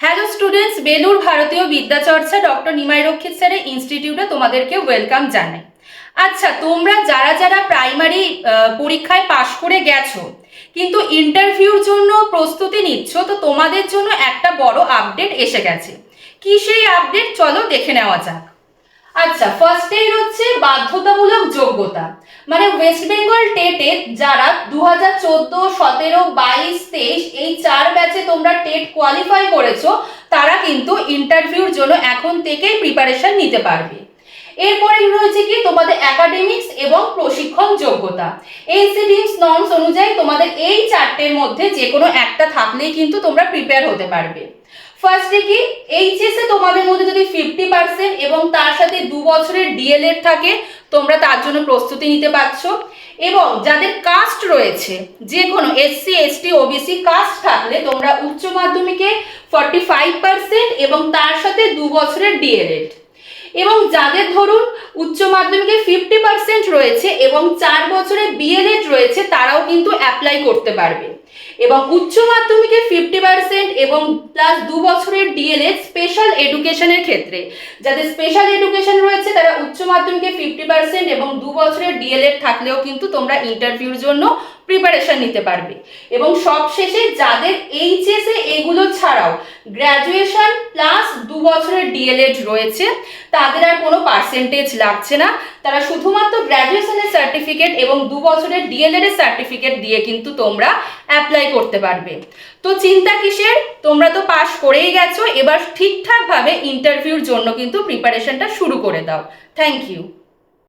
Hello students Belur ভারতীয় বিদ্যাচর্চা doctor Nimai রক্ষিত স্যারের ইনস্টিটিউটে তোমাদেরকে ওয়েলকাম জানাই। আচ্ছা তোমরা যারা যারা প্রাইমারি পরীক্ষায় পাশ করে গেছো, কিন্তু ইন্টারভিউর জন্য প্রস্তুতি নিচ্ছ, তো তোমাদের জন্য একটা বড় আপডেট এসে গেছে। কি সেই আপডেট চলো দেখে নেওয়া যাক। আচ্ছা ফার্স্টেই হচ্ছে বাধ্যতামূলক যোগ্যতা। মানে ওয়েস্ট বেঙ্গল টেটে যারা দু হাজার চোদ্দ, সতেরো, বাইশ, তেইশ এই চার ব্যাচে তোমরা টেট কোয়ালিফাই করেছ, তারা কিন্তু ইন্টারভিউর জন্য এখন থেকেই প্রিপারেশন নিতে পারবে। এরপরে রয়েছে কি? তোমাদের একাডেমিক্স এবং প্রশিক্ষণ যোগ্যতা। এনসিডিএস নর্মস অনুযায়ী তোমাদের এই চারটের মধ্যে যে কোনো একটা থাকলেই কিন্তু তোমরা প্রিপেয়ার হতে পারবে। ফার্স্টে কি? এইচএস তোমাদের মধ্যে যদি ফিফটি পার্সেন্ট এবং তার সাথে দু বছরের ডিএলএড থাকে, তোমরা তার জন্য প্রস্তুতি নিতে পারছ। এবং যাদের কাস্ট রয়েছে, যে কোনো এসসি এসটি ওবিসি কাস্ট থাকলে তোমরা উচ্চ মাধ্যমিকে ফর্টি ফাইভ পার্সেন্ট এবং তার সাথে দু বছরের ডিএলএড এবং যাদের ধরুন উচ্চ মাধ্যমিকে ফিফটি পার্সেন্ট রয়েছে এবং চার বছরের বিএলএড রয়েছে, তারাও কিন্তু অ্যাপ্লাই করতে পারবে। এবং উচ্চ মাধ্যমিকে ফিফটি পার্সেন্ট এবং প্লাস দু বছরের ডিএলএড স্পেশাল এডুকেশনের ক্ষেত্রে। যাদের স্পেশাল এডুকেশন রয়েছে মাধ্যমিকে ফিফটি পার্সেন্ট এবং দু বছরের ডিএলএড থাকলেও কিন্তু তোমরা ইন্টারভিউর জন্য প্রিপারেশন নিতে পারবে। এবং সবশেষে যাদের এইচএস এগুলো ছাড়াও গ্র্যাজুয়েশন প্লাস দু বছরের ডিএলএড রয়েছে, তাদের আর কোনো পার্সেন্টেজ লাগছে না। তারা শুধুমাত্র গ্র্যাজুয়েশনের সার্টিফিকেট এবং দু বছরের ডিএলএড এর সার্টিফিকেট দিয়ে কিন্তু তোমরা অ্যাপ্লাই করতে পারবে। তো চিন্তা কিসের? তোমরা তো পাশ করেই গেছো, এবার ঠিকঠাকভাবে ইন্টারভিউর জন্য কিন্তু প্রিপারেশনটা শুরু করে দাও। Thank you